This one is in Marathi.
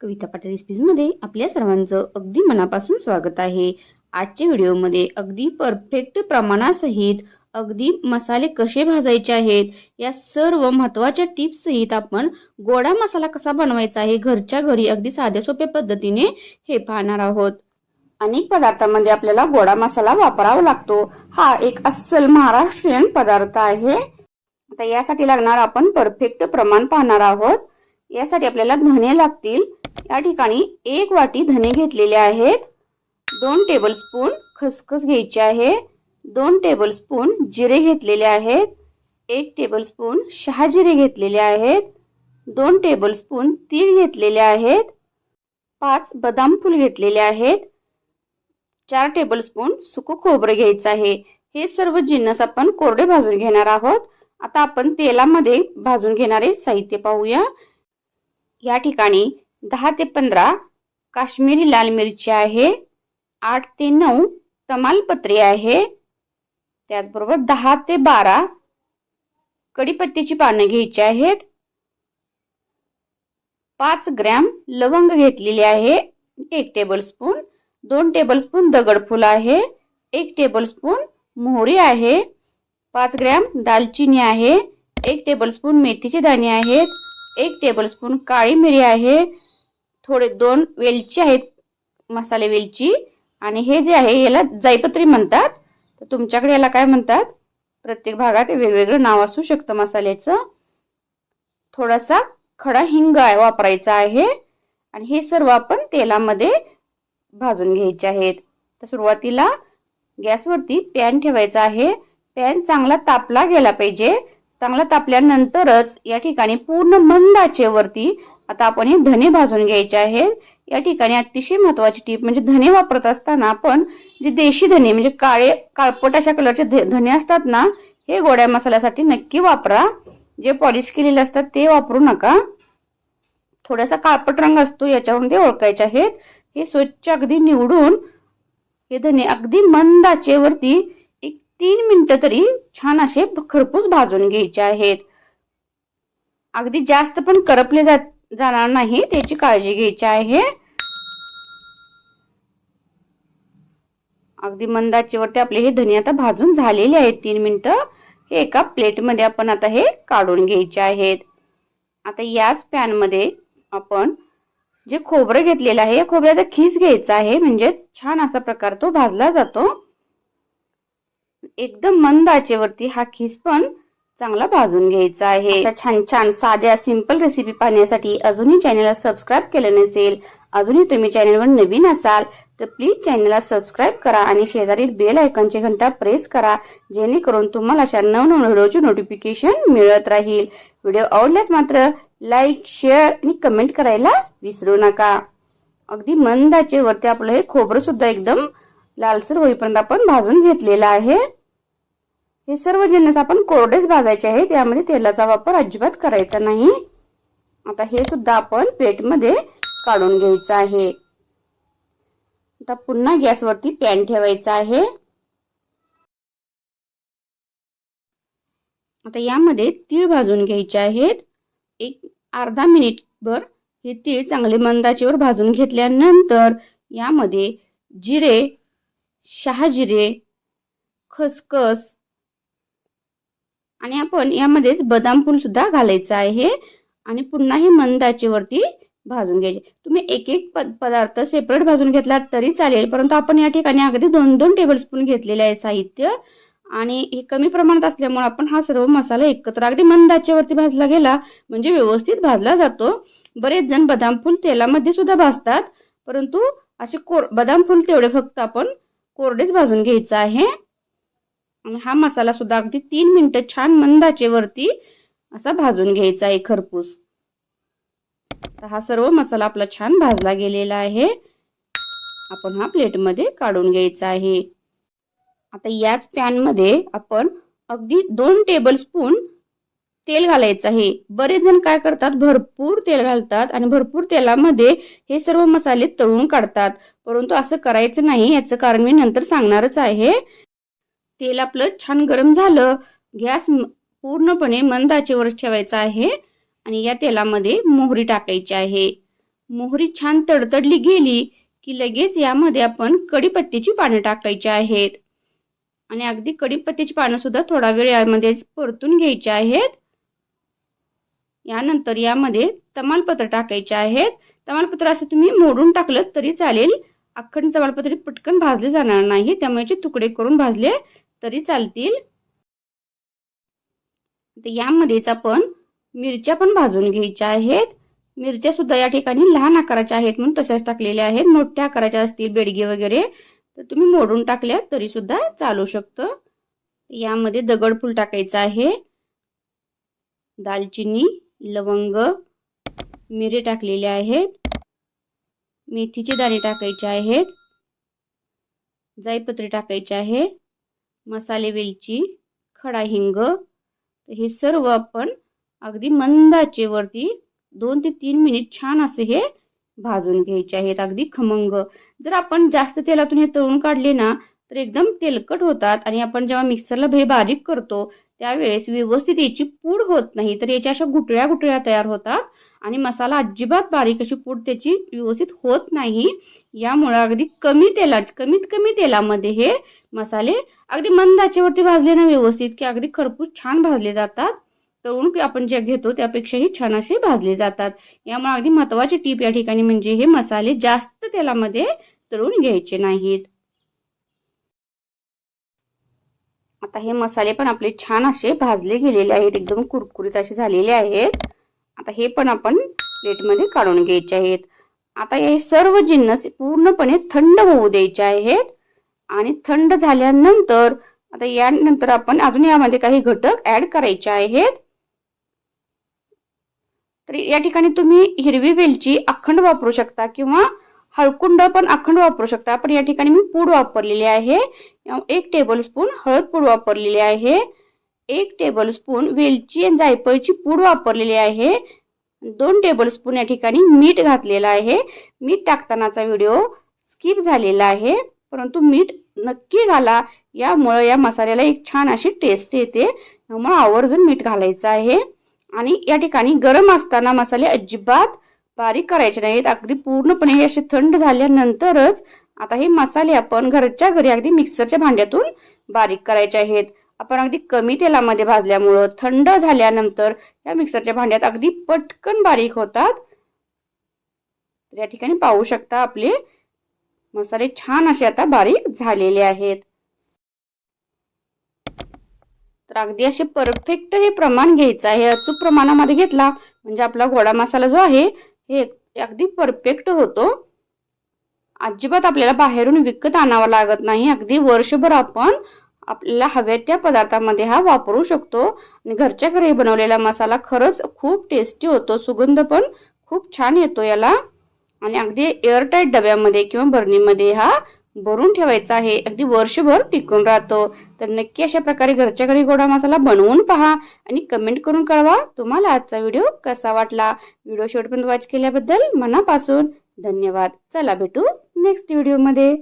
कविता पाटील रेसिपीजमध्ये आपल्या सर्वांचं अगदी मनापासून स्वागत आहे. आजच्या व्हिडिओमध्ये अगदी परफेक्ट प्रमाणासहित अगदी मसाले कसे भाजायचे आहेत या सर्व महत्त्वाच्या टिप्स सहित आपण गोडा मसाला कसा बनवायचा आहे घरच्या घरी अगदी साध्या सोप्या पद्धतीने हे पाहणार आहोत. अनेक पदार्थांमध्ये आपल्याला गोडा मसाला वापरावा लागतो. हा एक अस्सल महाराष्ट्रीयन पदार्थ आहे. आता यासाठी लागणार आपण परफेक्ट प्रमाण पाहणार आहोत. यासाठी आपल्याला धने लागतील या ठिकाणी एक वाटी धने घेतलेले आहेत. दोन टेबलस्पून खसखस घ्यायची आहे. दोन टेबलस्पून जिरे घेतलेले आहेत. एक टेबलस्पून शहाजिरे घेतलेले आहेत. दोन टेबलस्पून तीळ घेतलेले आहेत. पाच बदाम फूल घेतलेले आहेत. चार टेबलस्पून सुकं खोबरं घ्यायचं आहे. हे सर्व जिन्नस आपण कोरडे भाजून घेणार आहोत. आता आपण तेलामध्ये भाजून घेणारे साहित्य पाहूया. या ठिकाणी दहा ते पंधरा काश्मीरी लाल मिरची आहे आठ ते नऊ तमालपत्री आहे त्याचबरोबर दहा ते बारा कडीपत्त्याची पानं घ्यायची आहेत पाच ग्रॅम लवंग घेतलेली आहे एक टेबलस्पून दोन टेबलस्पून दगडफूल आहे एक टेबलस्पून मोहरी आहे पाच ग्रॅम दालचिनी आहे एक टेबलस्पून मेथीचे दाणे आहेत एक टेबलस्पून काळी मिरी आहे थोडे दोन वेलची आहेत मसाले वेलची. आणि हे जे आहे याला जायपत्री म्हणतात. तर तुमच्याकडे याला काय म्हणतात? प्रत्येक भागात वेगवेगळं नाव असू शकतं मसाल्याचं. थोडासा खडा हिंग वापरायचा आहे. आणि हे सर्व आपण तेलामध्ये भाजून घ्यायचे आहेत. तर सुरुवातीला गॅसवरती पॅन ठेवायचा आहे. पॅन चांगला तापला गेला पाहिजे. चांगला तापल्यानंतरच या ठिकाणी पूर्ण मंद आचेवरती आता आपण हे धने भाजून घ्यायचे आहेत या ठिकाणी अतिशय महत्वाची टीप म्हणजे धने वापरत असताना आपण जे देशी धने म्हणजे काळे काळपट अशा कलरचे धने असतात ना हे गोड्या मसाल्यासाठी नक्की वापरा. जे पॉलिश केलेले असतात ते वापरू नका. थोडासा काळपट रंग असतो याच्यावरून ते ओळखायचे आहेत. हे स्वच्छ अगदी निवडून हे धने अगदी मंद आचेवरती एक तीन मिनिटं तरी छान असे खरपूस भाजून घ्यायचे आहेत. अगदी जास्त पण करपले जात जाणार नाही त्याची काळजी घ्यायची आहे. अगदी मंदाचेवरती आपले हे धने आता भाजून झालेले आहेत तीन मिनिटं. हे एका प्लेटमध्ये आपण आता हे काढून घ्यायचे आहेत. आता याच पॅनमध्ये आपण जे खोबरं घेतलेलं आहे या खोबऱ्याचा खीस घ्यायचा आहे. म्हणजे छान असा प्रकार तो भाजला जातो. एकदम मंद आचेवरती हा खीस पण चांगला भाजून घ्यायचा आहे. छान छान साध्या सिंपल रेसिपी पाहण्यासाठी अजूनही चॅनलला सबस्क्राईब केलं नसेल अजूनही तुम्ही चॅनलवर नवीन असाल तर प्लीज चॅनलला सबस्क्राईब करा आणि शेजारील बेल आयकॉनची घंटा प्रेस करा जेणेकरून तुम्हाला अशा नवनवीन व्हिडिओची नोटिफिकेशन मिळत राहील. व्हिडिओ आवडल्यास मात्र लाईक शेअर आणि कमेंट करायला विसरू नका. अगदी मंदाचे वरती आपलं हे खोबरं सुद्धा एकदम लालसर होईपर्यंत आपण भाजून घेतलेलं आहे. हे सर्व जिन्नस आपण कोरडेच भाजायचे आहे त्यामध्ये तेलाचा वापर अजिबात करायचा नाही. आता हे सुद्धा आपण प्लेटमध्ये काढून घ्यायचं आहे. आता पुन्हा गॅसवरती पॅन ठेवायचा आहे. आता यामध्ये तीळ भाजून घ्यायचे आहेत. एक अर्धा मिनिट भर हे तीळ चांगले मंदाचीवर भाजून घेतल्यानंतर यामध्ये जिरे शहाजिरे खसखस आणि आपण यामध्येच बदाम फूल सुद्धा घालायचं आहे. आणि पुन्हा हे मंदाचेवरती भाजून घ्यायचे. तुम्ही एक एक पदार्थ सेपरेट भाजून घेतला तरी चालेल परंतु आपण या ठिकाणी अगदी दोन दोन टेबलस्पून घेतलेले आहे साहित्य. आणि हे कमी प्रमाणात असल्यामुळे आपण हा सर्व मसाला एकत्र अगदी मंदाचेवरती भाजला गेला म्हणजे व्यवस्थित भाजला जातो. बरेच जण बदाम फूल तेलामध्ये सुद्धा भाजतात परंतु असे कोर बदाम फूल तेवढे फक्त आपण कोरडेच भाजून घ्यायचं आहे. आणि हा मसाला सुद्धा अगदी तीन मिनिटं छान मंदाचे वरती असा भाजून घ्यायचा आहे खरपूस. तर हा सर्व मसाला आपला छान भाजला गेलेला आहे. आपण हा प्लेटमध्ये काढून घ्यायचा आहे. आता याच पॅनमध्ये आपण अगदी दोन टेबल स्पून तेल घालायचं आहे. बरेच जण काय करतात भरपूर तेल घालतात आणि भरपूर तेलामध्ये हे सर्व मसाले तळून काढतात. परंतु असं करायचं नाही याचं कारण मी नंतर सांगणारच आहे. तेल आपलं छान गरम झालं. गॅस पूर्णपणे मंद आचेवर ठेवायचा आहे. आणि या तेलामध्ये मोहरी टाकायची आहे. मोहरी छान तडतडली गेली की लगेच यामध्ये आपण कढीपत्त्याची पानं टाकायची आहेत. आणि अगदी कढीपत्त्याची पानं सुद्धा थोडा वेळ यामध्ये परतून घ्यायची आहेत. यानंतर यामध्ये तमालपत्र टाकायचे आहेत. तमालपत्र असं तुम्ही मोडून टाकलं तरी चालेल. अखंड तमालपत्र पटकन भाजले जाणार नाही. त्यामुळे तुकडे करून भाजले तरी चालतील. यामध्येच आपण मिरच्या पण भाजून घ्यायच्या आहेत. मिरच्या सुद्धा या ठिकाणी लहान आकाराच्या आहेत म्हणून तशाच टाकलेल्या आहेत. मोठ्या आकाराच्या असतील बेडगे वगैरे तर तुम्ही मोडून टाकल्या तरी सुद्धा चालू शकतं. यामध्ये दगडफूल टाकायचं आहे. दालचिनी लवंग मिरे टाकलेले आहेत. मेथीचे दाणे टाकायचे आहेत. जायपत्री टाकायचे आहे मसाले वेलची खडा हिंग हे सर्व आपण अगदी मंद आचेवरती दोन ते तीन मिनिट छान असे हे भाजून घ्यायचे आहेत. अगदी खमंग. जर आपण जास्त तेलातून हे तळून काढले ना तर एकदम तेलकट होतात आणि आपण जेव्हा मिक्सरला भे बारीक करतो त्यावेळेस व्यवस्थित याची पूड होत नाही. तर याच्या अशा गुटळ्या गुटळ्या तयार होतात. आणि मसाला अजिबात बारीक अशी पूड त्याची व्यवस्थित होत नाही. यामुळे अगदी कमी तेलात कमीत कमी तेलामध्ये हे मसाले अगदी मंद आचेवरती भाजले ना व्यवस्थित की अगदी खरपूस छान भाजले जातात. तळून आपण जे घेतो त्यापेक्षाही छान असे भाजले जातात. यामुळे अगदी महत्वाची टीप या ठिकाणी म्हणजे हे मसाले जास्त तेलामध्ये तळून घ्यायचे नाहीत. आता हे मसाले पण आपले छान असे भाजले गेलेले आहेत एकदम कुरकुरीत असे झालेले आहेत. आता हे पण आपण प्लेटमध्ये काढून घ्यायचे आहेत. आता हे सर्व जिन्नस पूर्णपणे थंड होऊ द्यायचे आहेत. आणि थंड झाल्यानंतर आता यानंतर आपण अजून यामध्ये काही घटक ऍड करायचे आहेत. तर या ठिकाणी तुम्ही हिरवी वेलची अखंड वापरू शकता किंवा हळकुंड पण अखंड वापरू शकता. पण या ठिकाणी मी पूड वापरलेली आहे. एक टेबल स्पून हळद पूड वापरलेली आहे. एक टेबलस्पून वेलची आणि जायफळची पूड वापरलेली आहे. दोन टेबलस्पून या ठिकाणी मीठ घातलेलं आहे. मीठ टाकतानाचा व्हिडिओ स्किप झालेला आहे. परंतु मीठ नक्की घाला. यामुळं या मसाल्याला एक छान अशी टेस्ट येते. त्यामुळे आवर्जून मीठ घालायचं आहे. आणि या ठिकाणी गरम असताना मसाले अजिबात बारीक करायचे नाहीत. अगदी पूर्णपणे हे असे थंड झाल्यानंतरच आता हे मसाले आपण घरच्या घरी अगदी मिक्सरच्या भांड्यातून बारीक करायचे आहेत. आपण अगदी कमी तेलामध्ये भाजल्यामुळं थंड झाल्यानंतर या मिक्सरच्या भांड्यात अगदी पटकन बारीक होतात. तर या ठिकाणी पाहू शकता आपले मसाले छान असे आता बारीक झालेले आहेत. तर अगदी असे परफेक्ट हे प्रमाण घ्यायचं आहे. अचूक प्रमाणामध्ये घेतला म्हणजे आपला गोडा मसाला जो आहे हे अगदी परफेक्ट होतो. अजिबात आपल्याला बाहेरून विकत आणावा लागत नाही. अगदी वर्षभर आपण आपल्याला हव्या त्या पदार्थामध्ये हा वापरू शकतो. आणि घरच्या घरी बनवलेला मसाला खरंच खूप टेस्टी होतो. सुगंध पण खूप छान येतो याला. आणि अगदी एअरटाईट डब्यामध्ये किंवा बर्नीमध्ये हा भरून ठेवायचा आहे. अगदी वर्षभर टिकून राहतो. तर नक्की अशा प्रकारे घरच्या घरी गोडा मसाला बनवून पहा आणि कमेंट करून कळवा तुम्हाला आजचा व्हिडिओ कसा वाटला. व्हिडिओ शेवटपर्यंत वॉच केल्याबद्दल मनापासून धन्यवाद. चला भेटू नेक्स्ट व्हिडिओमध्ये